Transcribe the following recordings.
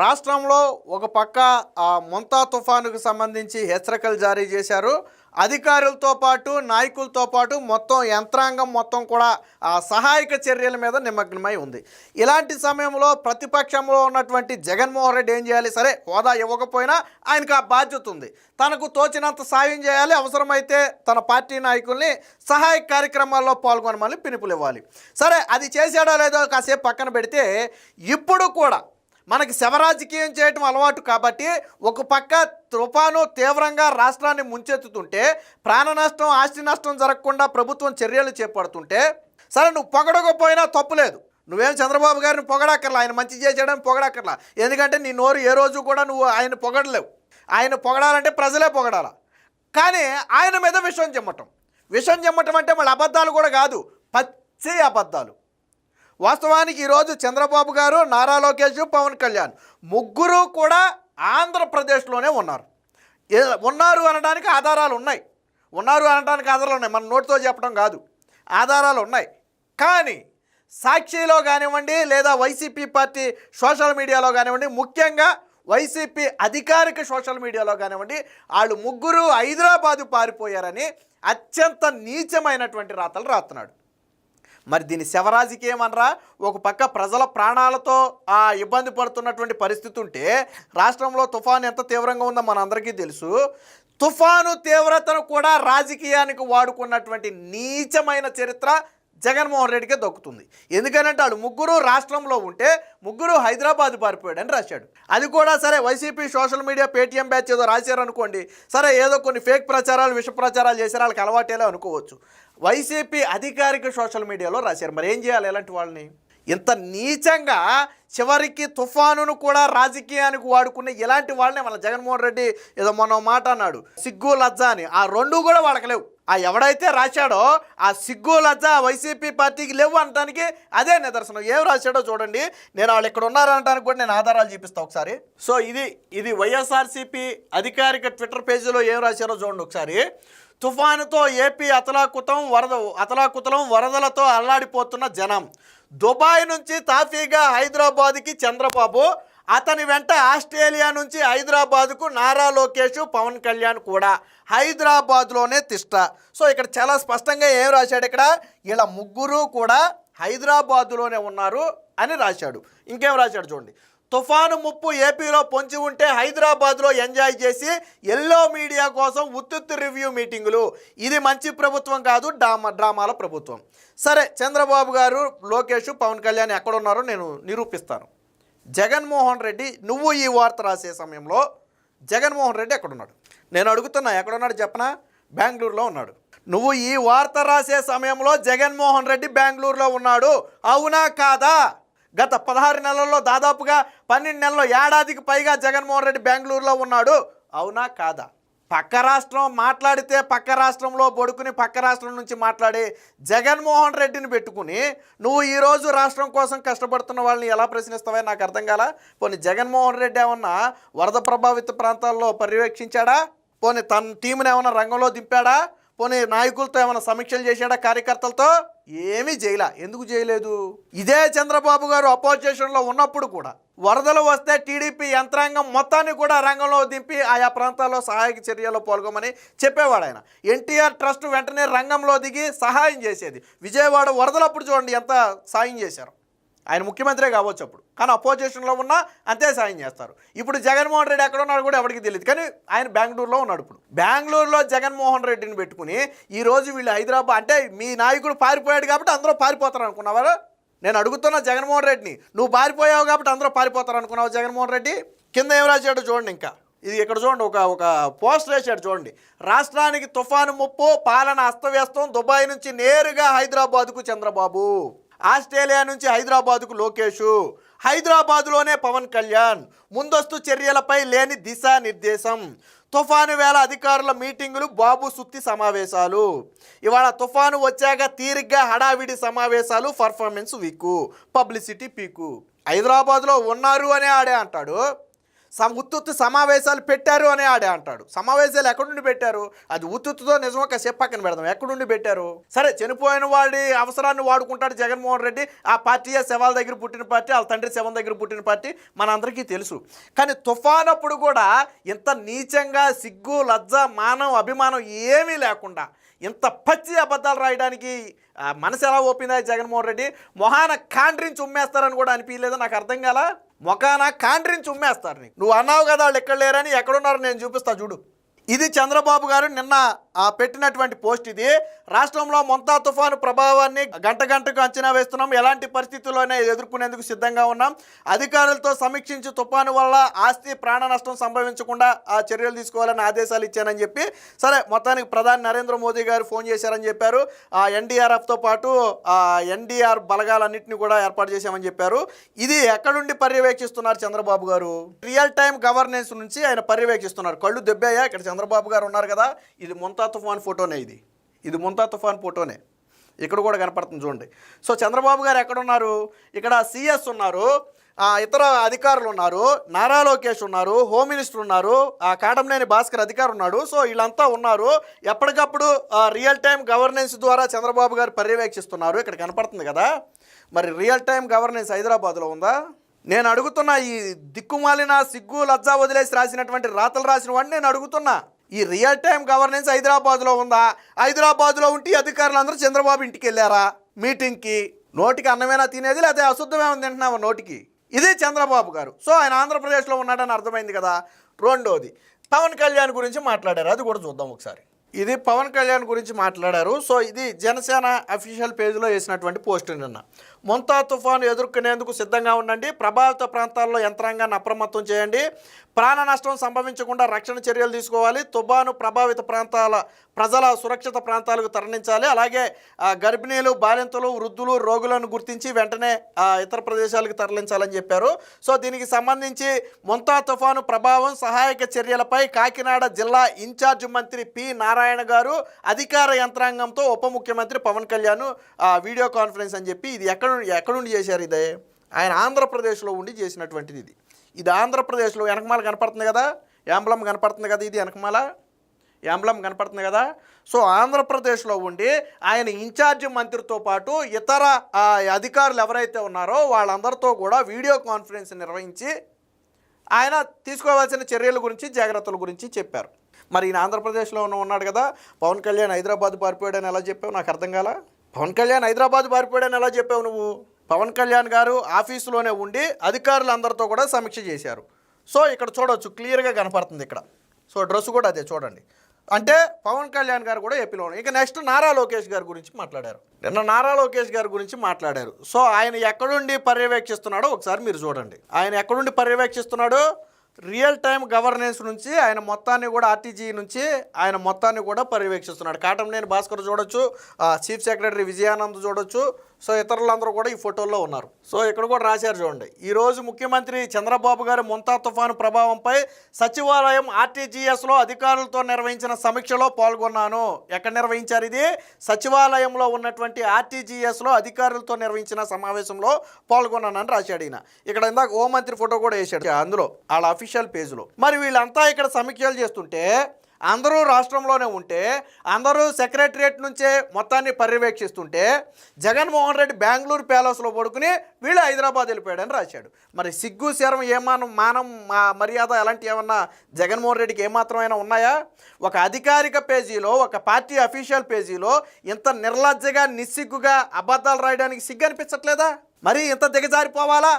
రాష్ట్రంలో ఒక పక్క ఆ మొంతా తుఫానుకు సంబంధించి హెచ్చరికలు జారీ చేశారు. అధికారులతో పాటు నాయకులతో పాటు మొత్తం యంత్రాంగం మొత్తం కూడా ఆ సహాయక చర్యల మీద నిమగ్నమై ఉంది. ఇలాంటి సమయంలో ప్రతిపక్షంలో ఉన్నటువంటి జగన్మోహన్ రెడ్డి ఏం చేయాలి? సరే హోదా ఇవ్వకపోయినా ఆయనకు ఆ బాధ్యత ఉంది. తనకు తోచినంత సాయం చేయాలి. అవసరమైతే తన పార్టీ నాయకుల్ని సహాయ కార్యక్రమాల్లో పాల్గొనమని పిలుపులు ఇవ్వాలి సరే అది చేశాడో లేదో కాసేపు పక్కన పెడితే ఇప్పుడు కూడా మనకి శవరాజకీయం చేయటం అలవాటు కాబట్టి ఒక పక్క తుఫాను తీవ్రంగా రాష్ట్రాన్ని ముంచెత్తుతుంటే ప్రాణ నష్టం ఆస్తి నష్టం జరగకుండా ప్రభుత్వం చర్యలు చేపడుతుంటే సరే నువ్వు పొగడకపోయినా తప్పులేదు నువ్వేం చంద్రబాబు గారిని పొగడక్కర్లా ఆయన మంచి చేసాడని పొగడక్కర్లా ఎందుకంటే నీ నోరు ఏ రోజు కూడా నువ్వు ఆయన పొగడలేవు. ఆయన పొగడాలంటే ప్రజలే పొగడాల? కానీ ఆయన మీద విషయం చెమ్మటం. విషయం చెమ్మటం అంటే మళ్ళీ అబద్ధాలు కూడా కాదు పచ్చి అబద్ధాలు. వాస్తవానికి ఈరోజు చంద్రబాబు గారు నారా లోకేష్ పవన్ కళ్యాణ్ ముగ్గురు కూడా ఆంధ్రప్రదేశ్లోనే ఉన్నారు. ఉన్నారు అనడానికి ఆధారాలు ఉన్నాయి. ఉన్నారు అనడానికి ఆధారాలు ఉన్నాయి. మన నోటితో చెప్పడం కాదు. ఆధారాలు ఉన్నాయి. కానీ సాక్షిలో కానివ్వండి లేదా వైసీపీ పార్టీ సోషల్ మీడియాలో కానివ్వండి ముఖ్యంగా వైసీపీ అధికారిక సోషల్ మీడియాలో కానివ్వండి వాళ్ళు ముగ్గురు హైదరాబాదు పారిపోయారని అత్యంత నీచమైనటువంటి రాతలు రాస్తున్నాడు. మరి దీని శవరాజకీయం అనరా ఒక పక్క ప్రజల ప్రాణాలతో ఆ ఇబ్బంది పడుతున్నటువంటి పరిస్థితి ఉంటే రాష్ట్రంలో తుఫాను ఎంత తీవ్రంగా ఉందో మనందరికీ తెలుసు. తుఫాను తీవ్రతను కూడా రాజకీయానికి వాడుకున్నటువంటి నీచమైన చరిత్ర జగన్మోహన్ రెడ్డికే దక్కుతుంది. ఎందుకనంటే వాళ్ళు ముగ్గురు రాష్ట్రంలో ఉంటే ముగ్గురు హైదరాబాద్ పారిపోయాడని రాశాడు. అది కూడా సరే YCP social media Paytm batch ఏదో రాశారు అనుకోండి సరే ఏదో కొన్ని ఫేక్ ప్రచారాలు విష ప్రచారాలు చేశారు వాళ్ళకి అలవాటేలా అనుకోవచ్చు. వైసీపీ అధికారిక సోషల్ మీడియాలో రాశారు. మరి ఏం చేయాలి ఇలాంటి వాళ్ళని? ఇంత నీచంగా చివరికి తుఫానును కూడా రాజకీయానికి వాడుకునే ఇలాంటి వాళ్ళనే మన జగన్మోహన్ రెడ్డి ఏదో మనో మాట అన్నాడు సిగ్గు లజ్జ అని. ఆ రెండు కూడా వాళ్ళకి లేవు. ఆ ఎవడైతే రాశాడో ఆ సిగ్గు లజ్జ వైసీపీ పార్టీకి లేవు అనడానికి అదే నిదర్శనం. ఏం రాశాడో చూడండి. నేను వాళ్ళు ఇక్కడ ఉన్నారనడానికి కూడా నేను ఆధారాలు చూపిస్తాను ఒకసారి. సో ఇది ఇది వైఎస్ఆర్సీపీ అధికారిక ట్విట్టర్ పేజీలో ఏం రాశారో చూడండి ఒకసారి. తుఫానుతో ఏపీ అతలాకుతం వరద అతలాకుతలం వరదలతో అల్లాడిపోతున్న జనం. దుబాయ్ నుంచి తాఫీగా హైదరాబాద్కి చంద్రబాబు అతని వెంట ఆస్ట్రేలియా నుంచి హైదరాబాద్కు నారా లోకేష్ పవన్ కళ్యాణ్ కూడా హైదరాబాద్లోనే తిష్ట. సో ఇక్కడ చాలా స్పష్టంగా ఏం రాశాడు ఇక్కడ? ఇలా ముగ్గురు కూడా హైదరాబాదులోనే ఉన్నారు అని రాశాడు. ఇంకేం రాశాడు చూడండి. తుఫాను ముప్పు ఏపీలో పొంచి ఉంటే హైదరాబాద్లో ఎంజాయ్ చేసి ఎల్లో మీడియా కోసం ఉత్తుత్తు రివ్యూ మీటింగులు. ఇది మంచి ప్రభుత్వం కాదు డ్రామా డ్రామాల ప్రభుత్వం. సరే చంద్రబాబు గారు లోకేష్ పవన్ కళ్యాణ్ ఎక్కడున్నారో నేను నిరూపిస్తాను. జగన్మోహన్ రెడ్డి నువ్వు ఈ వార్త రాసే సమయంలో జగన్మోహన్ రెడ్డి ఎక్కడున్నాడు? నేను అడుగుతున్నా ఎక్కడున్నాడు చెప్పనా? బెంగళూరులో ఉన్నాడు. నువ్వు ఈ వార్త రాసే సమయంలో జగన్మోహన్ రెడ్డి బెంగళూరులో ఉన్నాడు. అవునా కాదా? గత పదహారు నెలల్లో దాదాపుగా పన్నెండు నెలల్లో ఏడాదికి పైగా జగన్మోహన్ రెడ్డి బెంగళూరులో ఉన్నాడు. అవునా కాదా? పక్క రాష్ట్రం మాట్లాడితే పక్క రాష్ట్రంలో పడుకుని పక్క రాష్ట్రం నుంచి మాట్లాడే జగన్మోహన్ రెడ్డిని పెట్టుకుని నువ్వు ఈరోజు రాష్ట్రం కోసం కష్టపడుతున్న వాళ్ళని ఎలా ప్రశ్నిస్తావని నాకు అర్థం కాల? పోనీ జగన్మోహన్ రెడ్డి ఏమన్నా వరద ప్రభావిత ప్రాంతాల్లో పర్యవేక్షించాడా? పోనీ తన టీంని ఏమైనా రంగంలో దింపాడా? పోనీ నాయకులతో ఏమైనా సమీక్షలు చేశాడా కార్యకర్తలతో? ఏమీ చేయలే. ఎందుకు చేయలేదు? ఇదే చంద్రబాబు గారు అపోజిషన్లో ఉన్నప్పుడు కూడా వరదలు వస్తే టీడీపీ యంత్రాంగం మొత్తాన్ని కూడా రంగంలో దింపి ఆయా ప్రాంతాల్లో సహాయక చర్యలో పాల్గొమని చెప్పేవాడు ఆయన. ఎన్టీఆర్ ట్రస్ట్ వెంటనే రంగంలో దిగి సహాయం చేసేది. విజయవాడ వరదలప్పుడు చూడండి ఎంత సాయం చేశారు. ఆయన ముఖ్యమంత్రే కావచ్చు అప్పుడు. కానీ అపోజిషన్లో ఉన్నా అంతే సాయం చేస్తారు. ఇప్పుడు జగన్మోహన్ రెడ్డి ఎక్కడ ఉన్నాడు కూడా ఎవరికి తెలియదు. కానీ ఆయన బెంగళూరులో ఉన్నాడు ఇప్పుడు. బెంగళూరులో జగన్మోహన్ రెడ్డిని పెట్టుకుని ఈ రోజు వీళ్ళు హైదరాబాద్ అంటే మీ నాయకుడు పారిపోయాడు కాబట్టి అందరూ పారిపోతారు అనుకున్నావారు? నేను అడుగుతున్నా జగన్మోహన్ రెడ్డిని. నువ్వు పారిపోయావు కాబట్టి అందరూ పారిపోతారు అనుకున్నావు జగన్మోహన్ రెడ్డి? కింద ఏం రాశాడు చూడండి ఇంకా. ఇది ఇక్కడ చూడండి ఒక ఒక పోస్టర్ వేసాడు చూడండి. రాష్ట్రానికి తుఫాను ముప్పు పాలన అస్తవ్యస్తం దుబాయ్ నుంచి నేరుగా హైదరాబాద్కు చంద్రబాబు. ఆస్ట్రేలియా నుంచి హైదరాబాద్కు లోకేష్. హైదరాబాద్లోనే పవన్ కళ్యాణ్. ముందస్తు చర్యలపై లేని దిశానిర్దేశం. తుఫాను వేళ అధికారుల మీటింగులు బాబు సుత్తి సమావేశాలు. ఇవాళ తుఫాను వచ్చాక తీరిగ్గా హడావిడి సమావేశాలు పర్ఫార్మెన్స్ వీకు పబ్లిసిటీ పీకు. హైదరాబాద్లో ఉన్నారు అనే ఆడే అంటాడు. ఉత్తుత్తు సమావేశాలు పెట్టారు అని ఆడే అంటాడు. సమావేశాలు ఎక్కడి నుండి పెట్టారు? అది ఉత్తుత్తుతో నిజమో కాసేపు పక్కన పెడదాం. ఎక్కడి నుండి పెట్టారు? సరే చనిపోయిన వాడి అవసరాన్ని వాడుకుంటాడు జగన్మోహన్ రెడ్డి. ఆ పార్టీ శవాల దగ్గర పుట్టిన పార్టీ వాళ్ళ తండ్రి శవం దగ్గర పుట్టిన పార్టీ మనందరికీ తెలుసు. కానీ తుఫాన్ అప్పుడు కూడా ఇంత నీచంగా సిగ్గు లజ్జ మానం అభిమానం ఏమీ లేకుండా ఇంత పచ్చి అబద్ధాలు రాయడానికి మనసు ఎలా ఓపిందా జగన్మోహన్ రెడ్డి? మొహాన కాండ్రించి ఉమ్మేస్తారని కూడా అనిపించలేదు? నాకు అర్థం కాలా? మొఖాన కాండ్రించి ఉమ్మేస్తారు నీకు. నువ్వు అన్నావు కదా వాళ్ళు ఎక్కడ లేరని ఎక్కడున్నారు నేను చూపిస్తా చూడు. ఇది చంద్రబాబు గారు నిన్న పెట్టినటువంటి పోస్ట్ ఇది. రాష్ట్రంలో మొంతా తుఫాను ప్రభావాన్ని గంట గంటకు అంచనా వేస్తున్నాం. ఎలాంటి పరిస్థితుల్లోనే ఎదుర్కొనేందుకు సిద్ధంగా ఉన్నాం. అధికారులతో సమీక్షించి తుఫాను వల్ల ఆస్తి ప్రాణ నష్టం సంభవించకుండా ఆ చర్యలు తీసుకోవాలని ఆదేశాలు ఇచ్చానని చెప్పి సరే మొత్తానికి ప్రధాని నరేంద్ర మోదీ గారు ఫోన్ చేశారని చెప్పారు. ఆ ఎన్డీఆర్ఎఫ్తో పాటు ఆ ఎన్డీఆర్ బలగాలన్నింటినీ కూడా ఏర్పాటు చేశామని చెప్పారు. ఇది ఎక్కడుండి పర్యవేక్షిస్తున్నారు చంద్రబాబు గారు? రియల్ టైం గవర్నెన్స్ నుంచి ఆయన పర్యవేక్షిస్తున్నారు. కళ్ళు దెబ్బయ్యా ఇక్కడ చంద్రబాబు గారు ఉన్నారు కదా ఇది ముంతా తుఫాన్ ఫోటోనే ఇది. ఇది ముంతా తుఫాన్ ఫోటోనే. ఇక్కడ కూడా కనపడుతుంది చూడండి. సో చంద్రబాబు గారు ఎక్కడున్నారు ఇక్కడ సిఎస్ ఉన్నారు ఇతర అధికారులు ఉన్నారు నారా లోకేష్ ఉన్నారు హోమ్ మినిస్టర్ ఉన్నారు ఆ కాటంనేని భాస్కర్ అధికారులు ఉన్నాడు. సో వీళ్ళంతా ఉన్నారు. ఎప్పటికప్పుడు రియల్ టైం గవర్నెన్స్ ద్వారా చంద్రబాబు గారు పర్యవేక్షిస్తున్నారు. ఇక్కడ కనపడుతుంది కదా. మరి రియల్ టైం గవర్నెన్స్ హైదరాబాద్లో ఉందా? నేను అడుగుతున్న ఈ దిక్కుమాలిన సిగ్గు లజ్జా వదిలేసి రాసినటువంటి రాతలు రాసిన వాడిని నేను అడుగుతున్నా. ఈ రియల్ టైం గవర్నెన్స్ హైదరాబాద్లో ఉందా? హైదరాబాద్లో ఉంటే అధికారులు అధికారులందరూ చంద్రబాబు ఇంటికి వెళ్ళారా? మీటింగ్కి నోటికి అన్నమైనా తినేది లేకపోతే అశుద్ధమేమో తింటున్నావా నోటికి? ఇదే చంద్రబాబు గారు. సో ఆయన ఆంధ్రప్రదేశ్లో ఉన్నాడని అర్థమైంది కదా? రెండోది పవన్ కళ్యాణ్ గురించి మాట్లాడారు. అది కూడా చూద్దాం ఒకసారి. ఇది పవన్ కళ్యాణ్ గురించి మాట్లాడారు. సో ఇది జనసేన అఫీషియల్ పేజ్లో వేసినటువంటి పోస్ట్ నిన్న. ముంతా తుఫాను ఎదుర్కొనేందుకు సిద్ధంగా ఉండండి. ప్రభావిత ప్రాంతాల్లో యంత్రాంగాన్ని అప్రమత్తం చేయండి. ప్రాణ నష్టం సంభవించకుండా రక్షణ చర్యలు తీసుకోవాలి. తుఫాను ప్రభావిత ప్రాంతాల ప్రజల సురక్షిత ప్రాంతాలకు తరలించాలి. అలాగే గర్భిణీలు బాలింతలు వృద్ధులు రోగులను గుర్తించి వెంటనే ఇతర ప్రదేశాలకు తరలించాలని చెప్పారు. సో దీనికి సంబంధించి ముంతా తుఫాను ప్రభావం సహాయక చర్యలపై కాకినాడ జిల్లా ఇన్ఛార్జ్ మంత్రి పి. నారాయణ గారు అధికార యంత్రాంగంతో ఉప ముఖ్యమంత్రి పవన్ కళ్యాణ్ వీడియో కాన్ఫరెన్స్ అని చెప్పి ఇది ఎక్కడ ఎక్కడుండి చేశారు ఇదే? ఆయన ఆంధ్రప్రదేశ్లో ఉండి చేసినటువంటిది ఇది. ఇది ఆంధ్రప్రదేశ్లో వెనకమాల కనపడుతుంది కదా? యాంబలం కనపడుతుంది కదా ఇది వెనకమాల? యాంబలం కనపడుతుంది కదా? సో ఆంధ్రప్రదేశ్లో ఉండి ఆయన ఇన్ఛార్జ్ మంత్రితో పాటు ఇతర అధికారులు ఎవరైతే ఉన్నారో వాళ్ళందరితో కూడా వీడియో కాన్ఫరెన్స్ నిర్వహించి ఆయన తీసుకోవాల్సిన చర్యల గురించి జాగ్రత్తల గురించి చెప్పారు. మరి ఈయన ఆంధ్రప్రదేశ్లో ఉన్న ఉన్నాడు కదా? పవన్ కళ్యాణ్ హైదరాబాద్ పారిపోయాడని ఎలా చెప్పావు? నాకు అర్థం కాలా? పవన్ కళ్యాణ్ హైదరాబాద్ పారిపోయాడని ఎలా చెప్పావు నువ్వు? పవన్ కళ్యాణ్ గారు ఆఫీసులోనే ఉండి అధికారులందరితో కూడా సమీక్ష చేశారు. సో ఇక్కడ చూడవచ్చు క్లియర్గా కనపడుతుంది ఇక్కడ. సో డ్రెస్ కూడా అదే చూడండి. అంటే పవన్ కళ్యాణ్ గారు కూడా ఏపీలో ఉన్నారు. ఇక నెక్స్ట్ నారా లోకేష్ గారి గురించి మాట్లాడారు. నిన్న నారా లోకేష్ గారి గురించి మాట్లాడారు. సో ఆయన ఎక్కడుండి పర్యవేక్షిస్తున్నాడో ఒకసారి మీరు చూడండి. ఆయన ఎక్కడుండి పర్యవేక్షిస్తున్నాడో? రియల్ టైం గవర్నెన్స్ నుంచి ఆయన మొత్తాన్ని కూడా ఆర్టీజీ నుంచి ఆయన మొత్తాన్ని కూడా పర్యవేక్షిస్తున్నాడు. కాటంనేని భాస్కర్ చూడొచ్చు చీఫ్ సెక్రటరీ విజయానంద్ చూడొచ్చు సో ఇతరులందరూ కూడా ఈ ఫోటోల్లో ఉన్నారు. సో ఇక్కడ కూడా రాశారు చూడండి. ఈ రోజు ముఖ్యమంత్రి చంద్రబాబు గారి ముంతా తుఫాను ప్రభావంపై సచివాలయం ఆర్టీజీఎస్లో అధికారులతో నిర్వహించిన సమీక్షలో పాల్గొన్నాను. ఎక్కడ నిర్వహించారు ఇది? సచివాలయంలో ఉన్నటువంటి ఆర్టీజీఎస్లో అధికారులతో నిర్వహించిన సమావేశంలో పాల్గొన్నానని రాశాడు ఈయన. ఇక్కడ ఇందాక హోంమంత్రి ఫోటో కూడా వేశాడు. అందులో వాళ్ళ అఫీషియల్ పేజ్లో. మరి వీళ్ళంతా ఇక్కడ సమీక్షలు చేస్తుంటే అందరూ రాష్ట్రంలోనే ఉంటే అందరూ సెక్రటరియట్ నుంచే మొత్తాన్ని పర్యవేక్షిస్తుంటే జగన్మోహన్ రెడ్డి బెంగళూరు ప్యాలెస్లో పడుకుని వీళ్ళు హైదరాబాద్ వెళ్ళిపోయాడని రాశాడు. మరి సిగ్గు శరం ఏమానం మానం మా మర్యాద అలాంటి ఏమన్నా జగన్మోహన్ రెడ్డికి ఏమాత్రమైనా ఉన్నాయా? ఒక అధికారిక పేజీలో ఒక పార్టీ అఫీషియల్ పేజీలో ఇంత నిర్లజ్జగా నిస్సిగ్గుగా అబద్ధాలు రాయడానికి సిగ్గు అనిపించట్లేదా మరి ఇంత దిగజారిపోవాలా?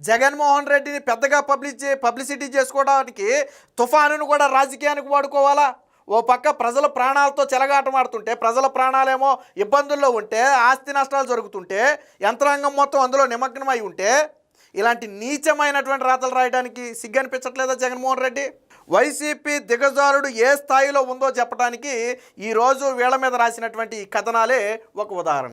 జగన్మోహన్ రెడ్డిని పెద్దగా పబ్లిసి పబ్లిసిటీ చేసుకోవడానికి తుఫానును కూడా రాజకీయానికి వాడుకోవాలా? ఓ పక్క ప్రజల ప్రాణాలతో చెలగాటమాడుతుంటే ప్రజల ప్రాణాలేమో ఇబ్బందుల్లో ఉంటే ఆస్తి నష్టాలు జరుగుతుంటే యంత్రాంగం మొత్తం అందులో నిమగ్నమై ఉంటే ఇలాంటి నీచమైనటువంటి రాతలు రాయడానికి సిగ్గనిపించట్లేదా జగన్మోహన్ రెడ్డి? వైసీపీ దిగజారుడు ఏ స్థాయిలో ఉందో చెప్పడానికి ఈరోజు వీళ్ళ మీద రాసినటువంటి ఈ కథనాలే ఒక ఉదాహరణ.